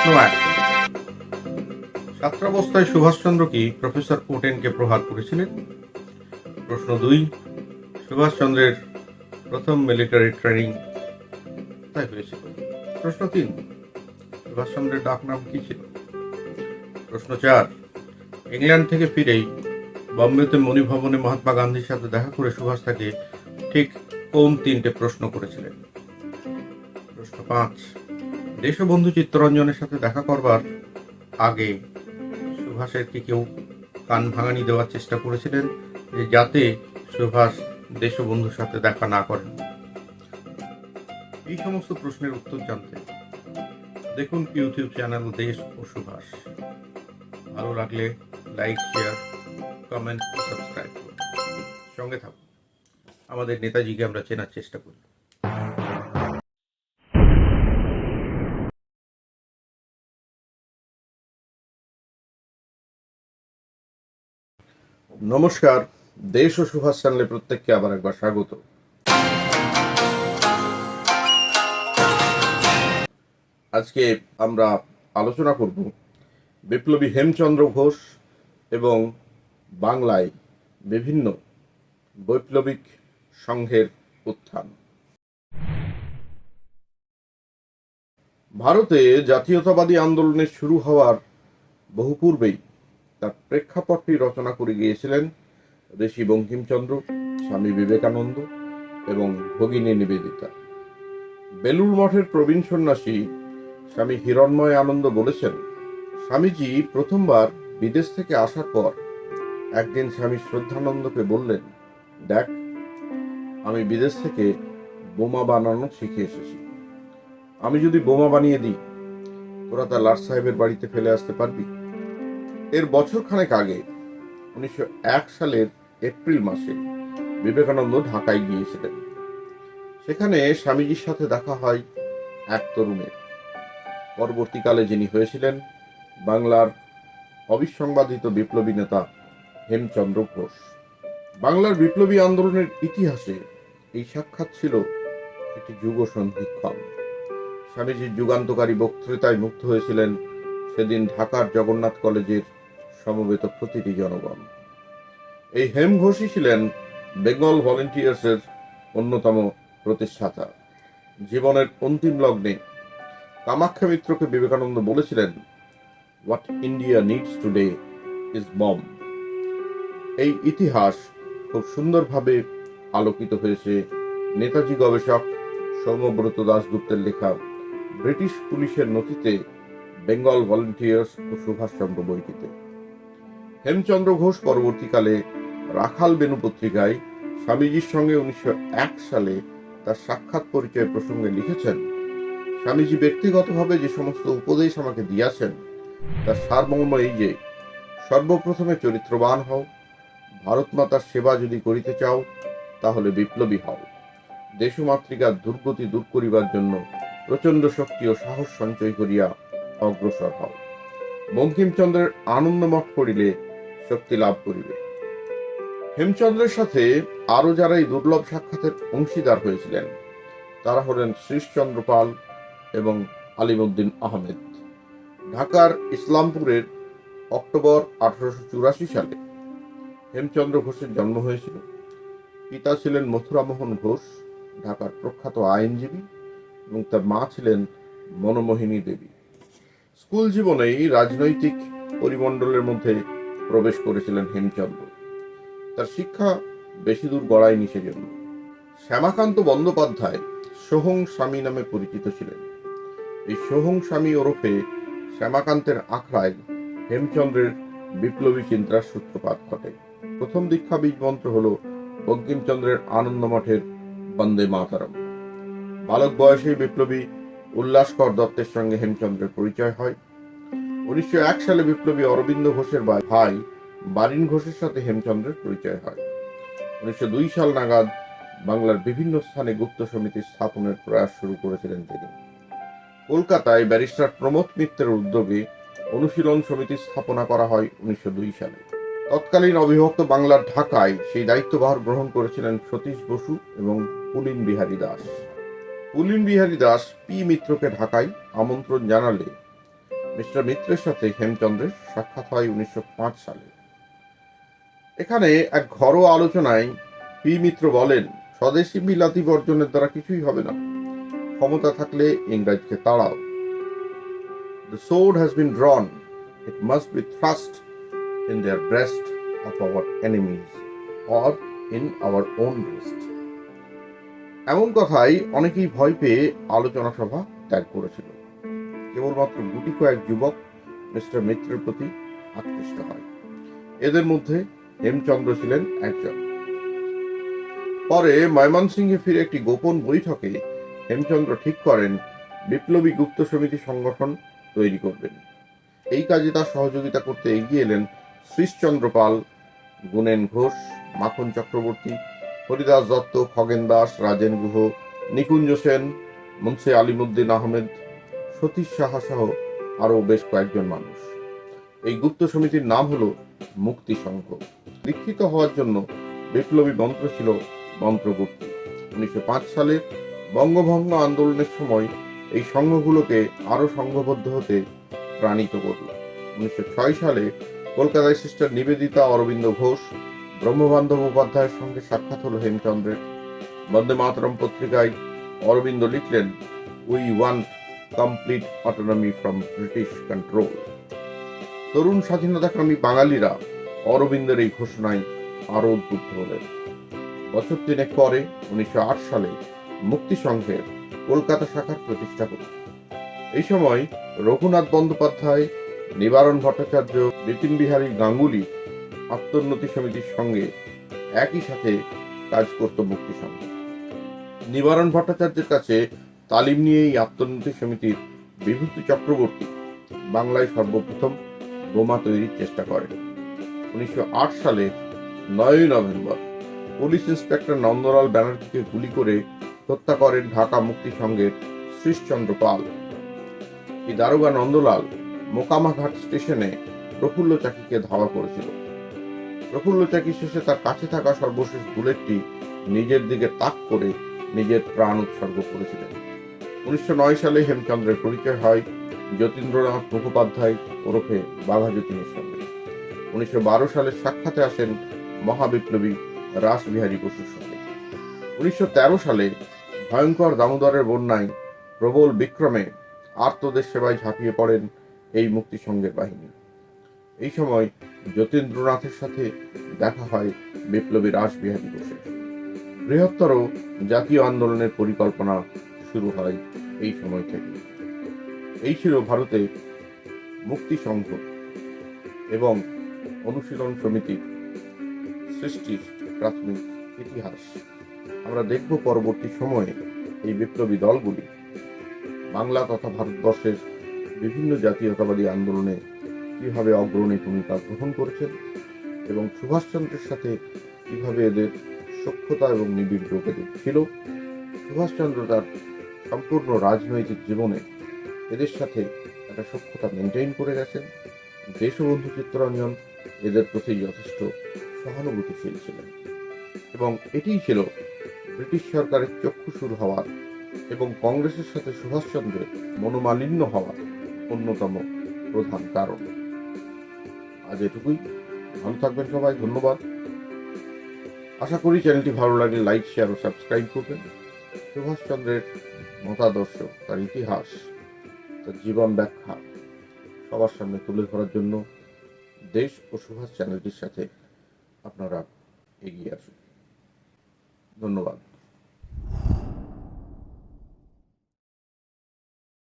প্রশ্ন এক ছাত্রাবস্থায় সুভাষচন্দ্র কি প্রফেসর কোটেনকে প্রহার করেছিলেন? প্রশ্ন দুই, সুভাষচন্দ্রের প্রথম মিলিটারি ট্রেনিং কোথায় হয়েছিল? প্রশ্ন তিন, সুভাষচন্দ্রের ডাক নাম কি ছিল? প্রশ্ন চার, ইংল্যান্ড থেকে ফিরেই বম্বেতে মণিভবনে মহাত্মা গান্ধীর সাথে দেখা করে সুভাষ তাকে ঠিক কোন তিনটে প্রশ্ন করেছিলেন? প্রশ্ন পাঁচ দেশবন্ধু চিত্তরঞ্জনের সাথে দেখা করবার আগে সুভাষের কি কেউ কান ভাঙানি দেওয়ার চেষ্টা করেছিলেন যে যাতে সুভাষ দেশবন্ধুর সাথে দেখা না করেন এই সমস্ত প্রশ্নের উত্তর জানতে দেখুন ইউটিউব চ্যানেল দেশ ও সুভাষ। ভালো লাগলে লাইক, শেয়ার, কমেন্ট, সাবস্ক্রাইব সঙ্গে থাকুন। আমাদের নেতাজিকে আমরা চেনার চেষ্টা করি। নমস্কার, দেশ ও সুভাষ চ্যানেলে প্রত্যেককে আবার একবার স্বাগত। আজকে আমরা আলোচনা করব বিপ্লবী হেমচন্দ্র ঘোষ এবং বাংলায় বিভিন্ন বৈপ্লবিক সংঘের উত্থান। ভারতে জাতীয়তাবাদী আন্দোলনের শুরু হওয়ার বহু পূর্বেই তার প্রেক্ষাপটটি রচনা করে গিয়েছিলেন ঋষি বঙ্কিমচন্দ্র, স্বামী বিবেকানন্দ এবং ভগিনী নিবেদিতা। বেলুর মঠের প্রবীণ সন্ন্যাসী স্বামী হিরণময় আনন্দ বলেছেন, স্বামীজি প্রথমবার বিদেশ থেকে আসার পর একদিন স্বামী শ্রদ্ধানন্দকে বললেন, দেখ, আমি বিদেশ থেকে বোমা বানানো শিখে এসেছি। আমি যদি বোমা বানিয়ে দিই, তোরা তা লাট সাহেবের বাড়িতে ফেলে আসতে পারবি? এর বছর খানেক আগে, উনিশশো এক সালের এপ্রিল মাসে বিবেকানন্দ ঢাকায় গিয়েছিলেন। সেখানে স্বামীজির সাথে দেখা হয় এক তরুণের। পরবর্তীকালে যিনি হয়েছিলেন বাংলার অবিসংবাদিত বিপ্লবী নেতা হেমচন্দ্র ঘোষ। বাংলার বিপ্লবী আন্দোলনের ইতিহাসে এই সাক্ষাৎ ছিল একটি যুগ সন্ধিক্ষণ স্বামীজির যুগান্তকারী বক্তৃতায় মুক্ত হয়েছিলেন সেদিন ঢাকার জগন্নাথ কলেজের সমবেত প্রতিটি জনগণ। এই হেম ঘোষই ছিলেন বেঙ্গল ভলেন্টিয়ার্সের অন্যতম প্রতিষ্ঠাতা। জীবনের অন্তিম লগ্নে কামাখ্যা মিত্রকে বিবেকানন্দ বলেছিলেন what India needs today is bomb এই ইতিহাস খুব সুন্দরভাবে আলোকিত হয়েছে নেতাজি গবেষক সৌম্যব্রত দাশগুপ্তের লেখা ব্রিটিশ পুলিশের নথিতে বেঙ্গল ভলেন্টিয়ার্স ও সুভাষচন্দ্র বইটিতে। হেমচন্দ্র ঘোষ পরবর্তীকালে রাখাল বেনু পত্রিকায় স্বামীজির সঙ্গে উনিশশো এক সালে তার সাক্ষাৎ পরিচয় প্রসঙ্গে লিখেছেন, স্বামীজি ব্যক্তিগতভাবে যে সমস্ত উপদেশ আমাকে দিয়াছেন, তার সারমর্ম এই যে, সর্বপ্রথমে চরিত্রবান হও ভারত মাতার সেবা যদি করিতে চাও, তাহলে বিপ্লবী হও। দেশমাতৃকার দুর্গতি দূর করিবার জন্য প্রচণ্ড শক্তি ও সাহস সঞ্চয় করিয়া অগ্রসর হও। বঙ্কিমচন্দ্রের আনন্দমঠ পড়িলে শক্তি লাভ করিবে। হেমচন্দ্রের সাথে আরও যারা এই দুর্লভ সাক্ষাতের অংশীদার হয়েছিলেন, তারা হলেন শ্রীশচন্দ্র পাল এবং আলিমুদ্দিন আহমেদ। ঢাকার ইসলামপুরের অক্টোবর আঠারোশো চুরাশি সালে হেমচন্দ্র ঘোষের জন্ম হয়েছিল। পিতা ছিলেন মথুরামোহন ঘোষ, ঢাকার প্রখ্যাত আইনজীবী এবং তার মা ছিলেন মনমোহিনী দেবী। স্কুল জীবনেই রাজনৈতিক পরিমণ্ডলের মধ্যে প্রবেশ করেছিলেন হেমচন্দ্র। তার শিক্ষা বেশি দূর গড়ায়নি সেজন্য। শ্যামাকান্ত বন্দ্যোপাধ্যায় সোহং স্বামী নামে পরিচিত ছিলেন। এই সোহং স্বামী ওরফে শ্যামাকান্তের আখড়ায় হেমচন্দ্রের বিপ্লবী চিন্তার সূত্রপাত ঘটে। প্রথম দীক্ষা বীজ মন্ত্র হল বঙ্কিমচন্দ্রের আনন্দমঠের বন্দে মাতারম। বালক বয়সে বিপ্লবী উল্লাসকর দত্তের সঙ্গে হেমচন্দ্রের পরিচয় হয়। উনিশশো এক সালে বিপ্লবী অরবিন্দ ঘোষের ভাই বারিন ঘোষের সাথে হেমচন্দ্রের পরিচয় হয়। উনিশশো দুই সাল নাগাদ বাংলার বিভিন্ন স্থানে গুপ্ত সমিতি স্থাপনের প্রয়াস শুরু করেছিলেন তিনি। কলকাতায় ব্যারিস্টার প্রমোদ মিত্রের উদ্যোগে অনুশীলন সমিতি স্থাপনা করা হয় উনিশশো দুই সালে। তৎকালীন অবিভক্ত বাংলার ঢাকায় সেই দায়িত্বভার গ্রহণ করেছিলেন সতীশ বসু এবং পুলিন বিহারী দাস। পুলিন বিহারী দাস পি মিত্রকে ঢাকায় আমন্ত্রণ জানালে মিস্টার মিত্রের সাথে হেমচন্দ্রের সাক্ষাৎ হয় উনিশশো পাঁচ সালে এখানে এক ঘরোয়া আলোচনায় পি মিত্র বলেন, স্বদেশি বিলাতি বর্জনের দ্বারা কিছুই হবে না ক্ষমতা থাকলে ইংরেজকে তাড়াও the sword has been drawn. It must be thrust in their breast of our enemies or in our own breast. এমন কথাই অনেকেই ভয় পেয়ে আলোচনা সভা ত্যাগ করেছিল কেবলমাত্র গুটি কয়েক যুবক মিস্টার মিত্রের প্রতি আকৃষ্ট হয়। এদের মধ্যে হেমচন্দ্র ছিলেন একজন। পরে ময়মনসিংহে ফিরে একটি গোপন বৈঠকে হেমচন্দ্র ঠিক করেন, বিপ্লবী গুপ্ত সমিতি সংগঠন তৈরি করবেন। এই কাজে তার সহযোগিতা করতে এগিয়ে এলেন শ্রীশচন্দ্র পাল, গুণেন ঘোষ, মাখন চক্রবর্তী, হরিদাস দত্ত, খগেন দাস, রাজেন গুহ, নিকুঞ্জ সেন, মুন্সে আলিমুদ্দিন আহমেদ সতীশ সাহা সহ আরও বেশ কয়েকজন মানুষ। এই গুপ্ত সমিতির নাম হলো মুক্তি সংঘ। দীক্ষিত হওয়ার জন্য বিপ্লবী মন্ত্র ছিল মন্ত্রগুপ্তি। উনিশশো পাঁচ সালে বঙ্গভঙ্গ আন্দোলনের সময় এই সংঘগুলোকে আরও সংঘবদ্ধ হতে প্রাণিত করল। উনিশশো ছয় সালে কলকাতায় সিস্টার নিবেদিতা অরবিন্দ ঘোষ, ব্রহ্মবান্ধব উপাধ্যায়ের সঙ্গে সাক্ষাৎ হলো হেমচন্দ্রের। বন্দে মাতরম পত্রিকায় অরবিন্দ লিখলেন we want complete autonomy from British control তরুণ স্বাধীনতাকামী বাঙালিরা অরবিন্দের এই ঘোষণায় আরও উদ্বুদ্ধ হলেন। বছর তিনেক পরে, উনিশশো সালে মুক্তি সংঘের কলকাতা শাখার প্রতিষ্ঠা করেন এই সময় রঘুনাথ বন্দ্যোপাধ্যায়, নিবারণ ভট্টাচার্য, বিপিন বিহারী গাঙ্গুলি আত্মোন্নতি সমিতির সঙ্গে একই সাথে কাজ করত মুক্তি সংঘ নিবারণ ভট্টাচার্যের কাছে তালিম নিয়ে এই আত্মোন্নতি সমিতির বিভূতি চক্রবর্তী বাংলায় সর্বপ্রথম বোমা তৈরির চেষ্টা করেন উনিশশো আট সালে নয়ই নভেম্বর পুলিশ ইন্সপেক্টর নন্দলাল ব্যানার্জিকে গুলি করে হত্যা করেন ঢাকা মুক্তি সংঘের শ্রীশচন্দ্র পাল। এই দারোগা নন্দলাল মোকামাঘাট স্টেশনে প্রফুল্ল চাকিকে ধাওয়া করেছিল। প্রফুল্ল চাকি শেষে তার কাছে থাকা সর্বশেষ বুলেটটি নিজের দিকে তাক করে নিজের প্রাণ উৎসর্গ করেছিলেন। উনিশশো নয় সালে হেমচন্দ্রের পরিচয় হয় যতীন্দ্রনাথ মুখোপাধ্যায় ওরফে বাঘা যতীনের সঙ্গে। উনিশশো বারো সালে সাক্ষাতে আসেন মহাবিপ্লবী রাসবিহারী বসুর সঙ্গে। উনিশশো তেরো সালে ভয়ঙ্কর দামোদরের বন্যায় প্রবল বিক্রমে আর্তদের সেবায় ঝাঁপিয়ে পড়েন এই মুক্তিসংঘের বাহিনী। এই সময় যতীন্দ্রনাথের সাথে দেখা হয় বিপ্লবী রাসবিহারী বসুর। বৃহত্তর জাতীয় আন্দোলনের পরিকল্পনা শুরু হয় এই সময় থেকে। এই ছিল ভারতে মুক্তি সংঘ এবং অনুশীলন সমিতির সৃষ্টির প্রাথমিক ইতিহাস। আমরা দেখব পরবর্তী সময়ে এই বিপ্লবী দলগুলি বাংলা তথা ভারতবর্ষের বিভিন্ন জাতীয়তাবাদী আন্দোলনে কীভাবে অগ্রণী ভূমিকা গ্রহণ করেছেন এবং সুভাষচন্দ্রের সাথে কীভাবে এদের সক্ষতা এবং নিবিড় যোগাযোগ ছিল, সুভাষচন্দ্র তার সম্পূর্ণ রাজনৈতিক জীবনে এদের সাথে একটা সক্ষতা মেনটেন করে গেছেন। দেশবন্ধু চিত্তরঞ্জন এদের প্রতি যথেষ্ট সহানুভূতিশীল ছিলেন। এবং এটিই ছিল ব্রিটিশ সরকারের চক্ষুসুর হওয়ার এবং কংগ্রেসের সাথে সুভাষচন্দ্রের মনোমালিন্য হওয়ার অন্যতম প্রধান কারণ। আজ এটুকুই। ভালো থাকবেন সবাই। ধন্যবাদ। আশা করি চ্যানেলটি ভালো লাগলে লাইক শেয়ার ও সাবস্ক্রাইব করবেন। সুভাষচন্দ্রের মতাদর্শ, তার ইতিহাস, তার জীবন ব্যাখ্যা সবার সামনে তুলে ধরার জন্য দেশ ও সুভাষ চ্যানেলটির সাথে আপনারা এগিয়ে আসুন। ধন্যবাদ।